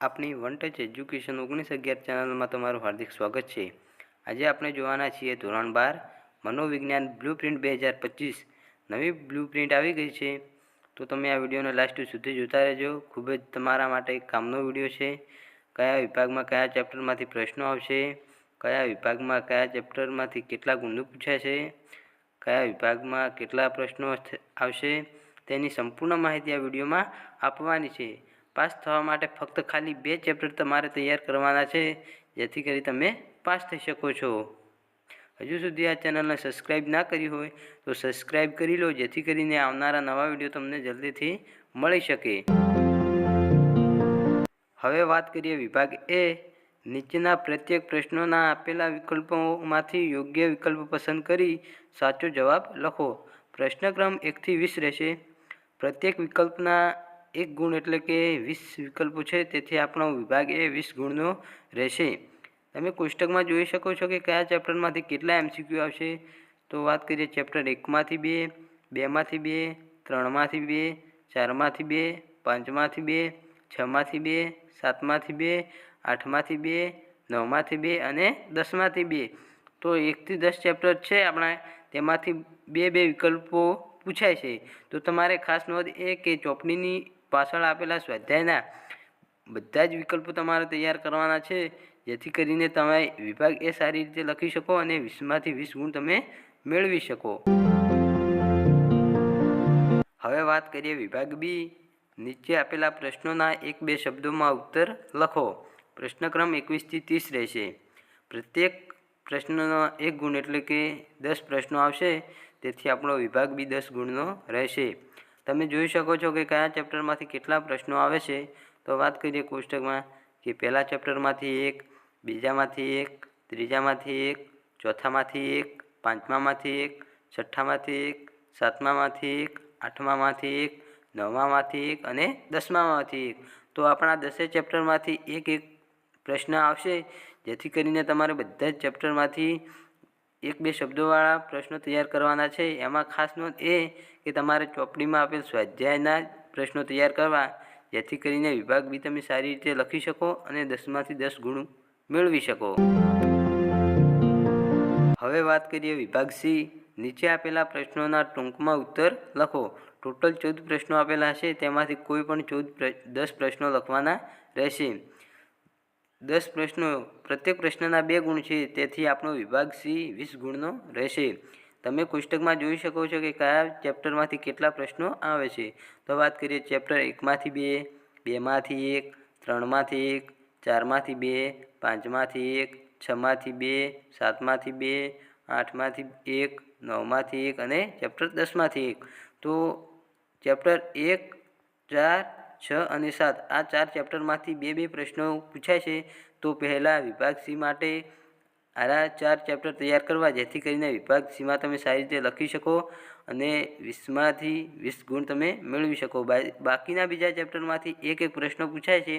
આપણી one touch education ઓગણીસ અગિયાર ચેનલમાં તમારું હાર્દિક સ્વાગત છે. આજે આપણે જોવાના છીએ ધોરણ બાર, મનોવિજ્ઞાન બ્લુપ્રિન્ટ બે હજાર પચીસ. નવી બ્લુપ્રિન્ટ આવી ગઈ છે. તો તમે આ વિડીયોને લાસ્ટ સુધી જોતા રહેજો. ખૂબ જ તમારા માટે કામનો વીડિયો છે. કયા વિભાગમાં કયા ચેપ્ટરમાંથી પ્રશ્નો આવશે? કયા વિભાગમાં કયા ચેપ્ટરમાંથી કેટલા ગુણનું પૂછાય છે? કયા વિભાગમાં કેટલા પ્રશ્નો આવશે? તેની સંપૂર્ણ માહિતી આ વિડીયોમાં આપવાની છે. પાસ થવા માટે ફક્ત ખાલી બે ચેપ્ટર તમારે તૈયાર કરવાના છે, જેથી કરી તમે પાસ થઈ શકો છો. હજુ સુધી આ ચેનલને સબસ્ક્રાઈબ ના કરી હોય, તો સબસ્ક્રાઈબ કરી લો, જેથી કરીને આવનારા નવા વીડિયો તમને જલ્દીથી મળી શકે. હવે વાત કરીએ વિભાગ એ. નીચેના પ્રત્યેક પ્રશ્નોના આપેલા વિકલ્પોમાંથી યોગ્ય વિકલ્પ પસંદ કરી સાચો જવાબ લખો. પ્રશ્નક્રમ એકથી વીસ રહેશે. પ્રત્યેક વિકલ્પના એક ગુણ એટલે કે વીસ વિકલ્પો છે, તેથી આપણો વિભાગ એ વીસ ગુણનો રહેશે. તમે કોષ્ટકમાં જોઈ શકો છો કે કયા ચેપ્ટરમાંથી કેટલા એમસીક્યુ આવશે. તો વાત કરીએ ચેપ્ટર એકમાંથી બે, બેમાંથી બે, ત્રણમાંથી બે, ચારમાંથી બે, પાંચમાંથી બે, છમાંથી બે, સાતમાંથી બે, આઠમાંથી બે, નવમાંથી બે અને દસમાંથી બે. તો એકથી દસ ચેપ્ટર છે આપણા, તેમાંથી બે બે વિકલ્પો પૂછાય છે. તો તમારે ખાસ નોંધ એ કે ચોપડીની પાછળ આપેલા સ્વાધ્યાયના બધા જ વિકલ્પો તમારે તૈયાર કરવાના છે. જેથી કરીને તમે વિભાગ એ સારી રીતે લખી શકો અને વીસમાંથી વીસ ગુણ તમે મેળવી શકો. હવે વાત કરીએ વિભાગ બી. નીચે આપેલા પ્રશ્નોના એક બે શબ્દોમાં ઉત્તર લખો. પ્રશ્નક્રમ એકવીસથી ત્રીસ રહેશે. પ્રત્યેક પ્રશ્નનો એક ગુણ એટલે કે દસ પ્રશ્નો આવશે. તેથી આપણો વિભાગ બી દસ ગુણનો રહેશે. તમે જોઈ શકો છો કે કયા ચેપ્ટરમાંથી કેટલા પ્રશ્નો આવે છે? તો વાત કરીએ કોષ્ટકમાં કે પહેલા ચેપ્ટરમાંથી એક, બીજામાંથી એક, ત્રીજામાંથી એક, ચોથામાંથી એક, પાંચમામાંથી એક, છઠ્ઠામાંથી એક, સાતમામાંથી એક, આઠમામાંથી એક, નવમામાંથી એક અને દસમામાંથી એક. તો આપણા દસેય ચેપ્ટરમાંથી એક એક પ્રશ્ન આવશે, જેથી કરીને તમારે બધા જ ચેપ્ટરમાંથી એક બે શબ્દોવાળા પ્રશ્નો તૈયાર કરવાના છે. એમાં ખાસ નોંધ એ કે તમારે ચોપડીમાં આપેલ સ્વાધ્યાયના પ્રશ્નો તૈયાર કરવા, જેથી કરીને વિભાગ બી તમે સારી રીતે લખી શકો અને દસમાંથી દસ ગુણ મેળવી શકો. હવે વાત કરીએ વિભાગ સી. નીચે આપેલા પ્રશ્નોના ટૂંકમાં ઉત્તર લખો. ટોટલ ચૌદ પ્રશ્નો આપેલા છે. તેમાંથી કોઈ પણ ચૌદ દસ પ્રશ્નો લખવાના રહેશે. દસ પ્રશ્નો, પ્રત્યેક પ્રશ્નના બે ગુણ છે, તેથી આપણો વિભાગ સી વીસ ગુણનો રહેશે. તમે કોષ્ટકમાં જોઈ શકો છો કે કયા ચેપ્ટરમાંથી કેટલા પ્રશ્નો આવે છે. તો વાત કરીએ ચેપ્ટર એકમાંથી બે, બેમાંથી એક, ત્રણમાંથી એક, ચારમાંથી બે, પાંચમાંથી એક, છમાંથી બે, સાતમાંથી બે, આઠમાંથી એક, નવમાંથી એક અને ચેપ્ટર દસમાંથી એક. તો ચેપ્ટર એક, ચાર છ અને સાત આ ચાર ચેપ્ટરમાંથી બે બે પ્રશ્નો પૂછાય છે, તો પહેલાં વિભાગ સી માટે આરા ચાર ચેપ્ટર તૈયાર કરવા, જેથી કરીને વિભાગ સીમાં તમે સારી રીતે લખી શકો અને વીસમાંથી વીસ ગુણ તમે મેળવી શકો. બાકીના બીજા ચેપ્ટરમાંથી એક એક પ્રશ્ન પૂછાય છે,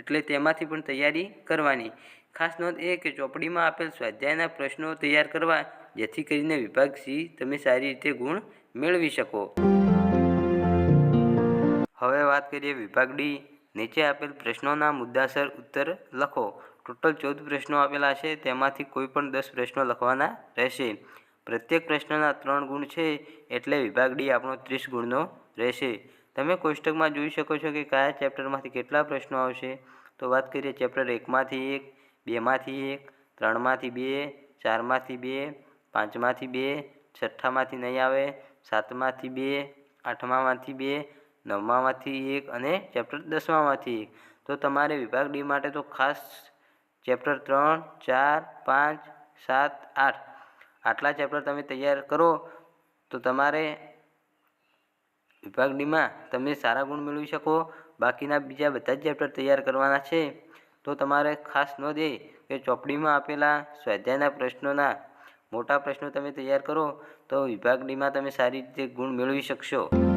એટલે તેમાંથી પણ તૈયારી કરવાની. ખાસ નોંધ એ કે ચોપડીમાં આપેલ સ્વાધ્યાયના પ્રશ્નો તૈયાર કરવા, જેથી કરીને વિભાગ સી તમે સારી રીતે ગુણ મેળવી શકો. હવે વાત કરીએ વિભાગ ડી. નીચે આપેલ પ્રશ્નોના મુદ્દાસર ઉત્તર લખો. ટોટલ ચૌદ પ્રશ્નો આપેલા છે, તેમાંથી કોઈ પણ દસ પ્રશ્નો લખવાના રહેશે. પ્રત્યેક પ્રશ્નના ત્રણ ગુણ છે, એટલે વિભાગ ડી આપણો ત્રીસ ગુણનો રહેશે. તમે કોષ્ટકમાં જોઈ શકો છો કે કયા ચેપ્ટરમાંથી કેટલા પ્રશ્નો આવશે. તો વાત કરીએ ચેપ્ટર એકમાંથી એક, બેમાંથી એક, ત્રણમાંથી બે, ચારમાંથી બે, પાંચમાંથી બે, છઠ્ઠામાંથી નહીં આવે, સાતમાંથી બે, આઠમામાંથી બે નવમામાંથી એક અને ચેપ્ટર દસમામાંથી એક. તો તમારે વિભાગ ડી માટે તો ખાસ ચેપ્ટર ત્રણ, ચાર, પાંચ, સાત, આઠ. આટલા ચેપ્ટર તમે તૈયાર કરો, તો તમારે વિભાગ ડીમાં તમે સારા ગુણ મેળવી શકો. બાકીના બીજા બધા જ ચેપ્ટર તૈયાર કરવાના છે. તો તમારે ખાસ ન દે કે ચોપડીમાં આપેલા સ્વાધ્યાયના પ્રશ્નોના મોટા પ્રશ્નો તમે તૈયાર કરો, તો વિભાગ ડીમાં તમે સારી રીતે ગુણ મેળવી શકશો.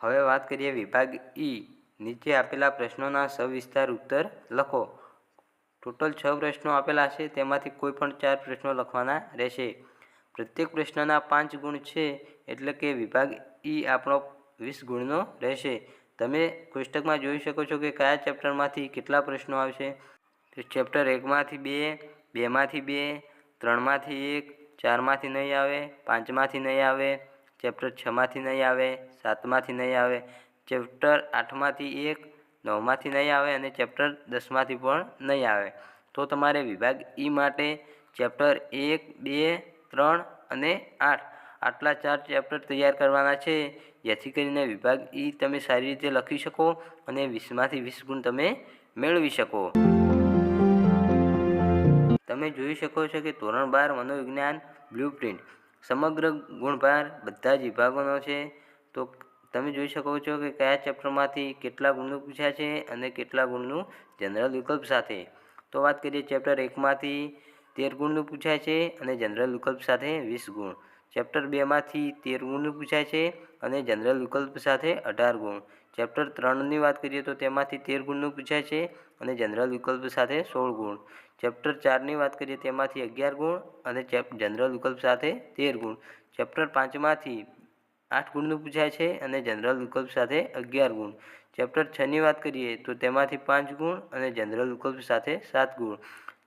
હવે વાત કરીએ વિભાગ ઈ નીચે આપેલા પ્રશ્નોના સવિસ્તાર ઉત્તર લખો. ટોટલ છ પ્રશ્નો આપેલા છે, તેમાંથી કોઈ પણ ચાર પ્રશ્નો લખવાના રહેશે. પ્રત્યેક પ્રશ્નના પાંચ ગુણ છે, એટલે કે વિભાગ ઈ આપણો વીસ ગુણનો રહેશે. તમે કોષ્ટકમાં જોઈ શકો છો કે કયા ચેપ્ટરમાંથી કેટલા પ્રશ્નો આવશે. ચેપ્ટર એકમાંથી બે, બેમાંથી બે, ત્રણમાંથી એક, ચારમાંથી નહીં આવે, પાંચમાંથી નહીં આવે ચેપ્ટર છમાંથી નહીં આવે, સાતમાંથી નહીં આવે, ચેપ્ટર આઠમાંથી એક, નવમાંથી નહીં આવે અને ચેપ્ટર દસમાંથી પણ નહીં આવે. તો તમારે વિભાગ ઈ માટે ચેપ્ટર એક, બે, ત્રણ અને આઠ આટલા ચાર ચેપ્ટર તૈયાર કરવાના છે. જેથી કરીને વિભાગ ઈ તમે સારી રીતે લખી શકો અને વીસમાંથી વીસ ગુણ તમે મેળવી શકો. તમે જોઈ શકો છો કે ધોરણ બાર મનોવિજ્ઞાન બ્લુપ્રિન્ટ સમગ્ર ગુણભાર બધા જ વિભાગોનો છે. તો તમે જોઈ શકો છો કે કયા ચેપ્ટરમાંથી કેટલા ગુણનું પૂછ્યા છે અને કેટલા ગુણનું જનરલ વિકલ્પ સાથે. તો વાત કરીએ ચેપ્ટર એકમાંથી તેર ગુણનું પૂછાય છે અને જનરલ વિકલ્પ સાથે વીસ ગુણ. ચેપ્ટર બેમાંથી તેર ગુણનું પૂછાય છે અને જનરલ વિકલ્પ સાથે અઢાર ગુણ. ચેપ્ટર ત્રણની વાત કરીએ તો તેમાંથી તેર ગુણનું પૂછાય છે અને જનરલ વિકલ્પ સાથે સોળ ગુણ. ચેપ્ટર ચારની વાત કરીએ તેમાંથી અગિયાર ગુણ અને ચેપ જનરલ વિકલ્પ સાથે તેર ગુણ. ચેપ્ટર પાંચમાંથી આઠ ગુણનું પૂછાય છે અને જનરલ વિકલ્પ સાથે અગિયાર ગુણ. ચેપ્ટર છની વાત કરીએ તો તેમાંથી પાંચ ગુણ અને જનરલ વિકલ્પ સાથે સાત ગુણ.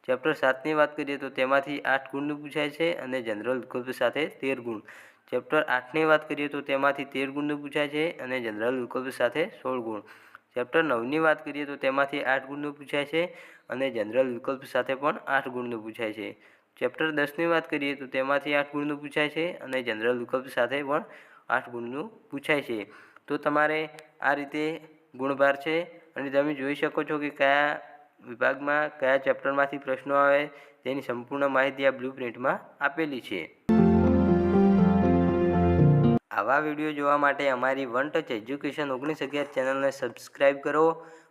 ચેપ્ટર સાતની વાત કરીએ તો તેમાંથી આઠ ગુણનું પૂછાય છે અને જનરલ વિકલ્પ સાથે તેર ગુણ. ચેપ્ટર આઠની વાત કરીએ તો તેમાંથી તેર ગુણનું પૂછાય છે અને જનરલ વિકલ્પ સાથે સોળ ગુણ. ચેપ્ટર નવની વાત કરીએ તો તેમાંથી આઠ ગુણનું પૂછાય છે અને જનરલ વિકલ્પ સાથે પણ આઠ ગુણનું પૂછાય છે. ચેપ્ટર દસની વાત કરીએ તો તેમાંથી આઠ ગુણનું પૂછાય છે અને જનરલ વિકલ્પ સાથે પણ આઠ ગુણનું પૂછાય છે. તો તમારે આ રીતે ગુણભાર છે અને તમે જોઈ શકો છો કે કયા વિભાગમાં કયા ચેપ્ટરમાંથી પ્રશ્નો આવે તેની સંપૂર્ણ માહિતી આ બ્લુ આપેલી છે. આવા વીડિયો જોવા માટે અમારી વન ટચ એજ્યુકેશન ઓગણીસ અગિયાર ચેનલને સબસ્ક્રાઈબ કરો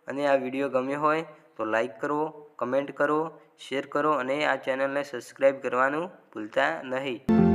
અને આ વીડિયો ગમ્યો હોય તો લાઈક કરો, કમેન્ટ કરો, શેર કરો અને આ ચેનલને સબસ્ક્રાઈબ કરવાનું ભૂલતા નહીં.